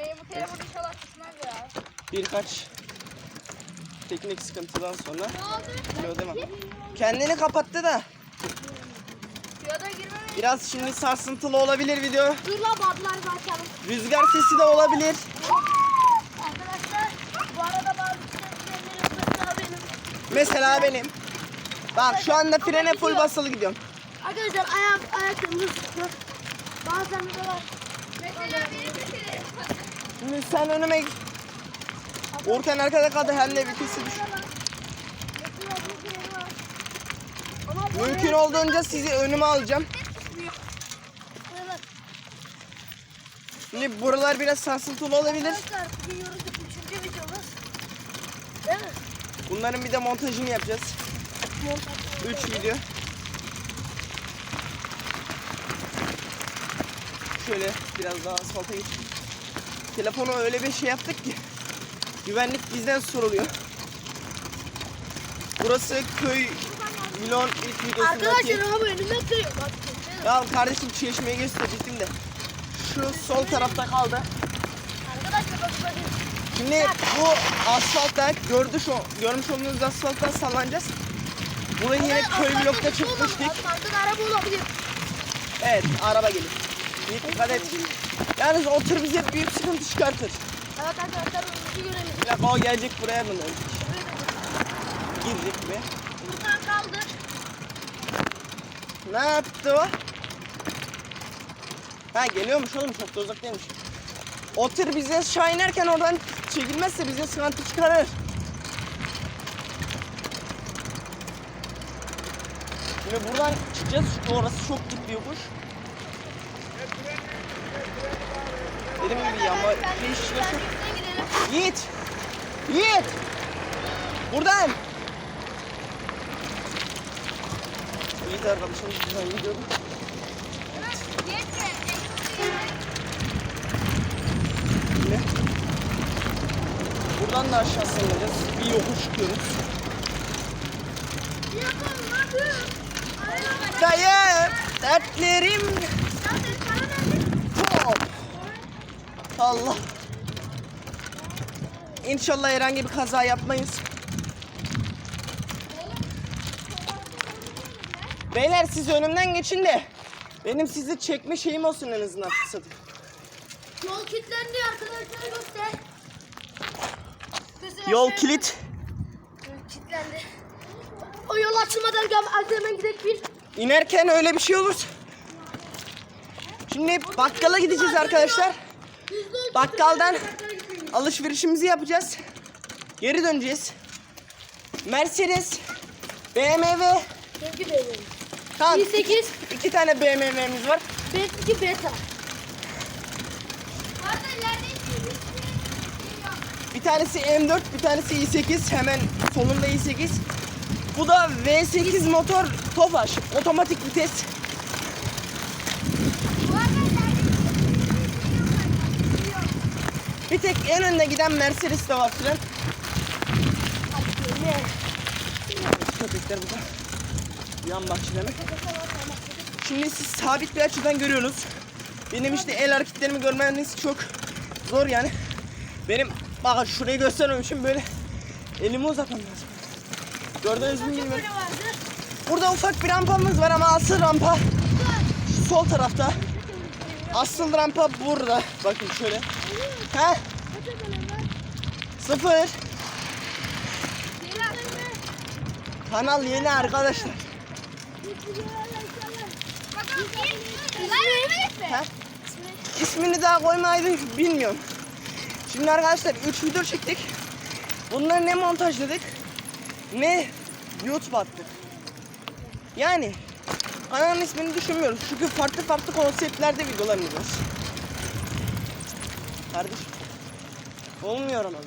Benim bu telefon inşallah tutmaz ya. Birkaç teknik sıkıntıdan sonra Ne oldu? Kilo. Kendini kapattı da biraz şimdi sarsıntılı olabilir video. Dur la badlar açalım. Rüzgar sesi de olabilir. Arkadaşlar bu arada bazı sistemlerin mesela benim. Mesela benim. Bak şu anda frene full basılı gidiyorum. Arkadaşlar ayak ayaklarımız sıkıyor. Bazen de var. Şimdi sen önüme git. Orkan arkada kaldı hem de vitesi düş. Mümkün olduğunca sizi önüme alacağım. Şimdi buralar biraz sarsıntılı olabilir. Bunların bir de montajını yapacağız. Montaj. 3 video. Şöyle biraz daha asfalta geç. Telefonu öyle bir şey yaptık ki güvenlik bizden soruluyor. Burası köy Milon ilk videosundaki. Arkadaşlar ama önüme kırıyor. Bak. Ya kardeşim çeşmeyi gösterecektim de. Şu sol tarafta kaldı. Arkadaşlar bak bakın. Şimdi bu asfaltta gördü şu görmüş olduğunuz asfalttan sallanacağız. Burayı yine köy blokta çıkmıştık. Asfaltın araba olabilir. Evet araba gelir. İyi dikkat et. Yalnız o tır bize büyük sıkıntı çıkartır. Evet arkadaşlar önümüzü görelim. Bir dakika o gelecek buraya mı? Girecek mi? Buradan kaldır. Ne yaptı o? Ha geliyormuş oğlum çok da uzak değilmiş. O tır bize aşağı inerken oradan çekilmezse bize sıkıntı çıkarır. Şimdi buradan çıkacağız orası çok dik bir yokuş. Dediğim gibi çok... Birlikte gidelim. Yiğit! Yiğit! Buradan! Yiğit arkadaşım buradan gidiyordu. Yine. Buradan da aşağısına ineceğiz. Bir yokuş çıkıyoruz. Dayı! Dertlerim çok. Allah. İnşallah herhangi bir kaza yapmayız. Beyler siz önümden geçin de benim sizi çekme şeyim olsun en azından fırsatım. Yol kilitlendi arkadaşlar göster. Yol kilit. Kilitlendi. O yol açılmadan gel hemen gidelim bir. İnerken öyle bir şey olur. Şimdi bakkala gideceğiz arkadaşlar. Bakkaldan alışverişimizi yapacağız. Geri döneceğiz. Mercedes, BMW, Sevgi benim. tamam 28, iki tane BMW'miz var. benimki beta. Bir tanesi M4, bir tanesi i8. Hemen sonunda i8. Bu da V8 motor Tofaş. Otomatik vites. Bir tek en önde giden Mercedes de var filan. Köpekler burada. Yan bahçede mi? Şimdi siz sabit bir açıdan görüyorsunuz. Benim işte el hareketlerimi görmeniz çok zor yani. Benim bakın şurayı göstermemişim böyle elimi uzatmam lazım. Mü bilmiyorum. Böyle. Burada ufak bir rampamız var ama asıl rampa sol tarafta. Asıl rampa burada. Bakın şöyle. He? Sıfır. Kanal yeni arkadaşlar. He? İsmini daha koymaydı bilmiyorum. Şimdi arkadaşlar 3 video çektik. Bunları ne montajladık ne YouTube attık. Yani kanalın ismini düşünmüyoruz. Çünkü farklı farklı konseptlerde videolarımız var. Kardeşim. Olmuyor ama.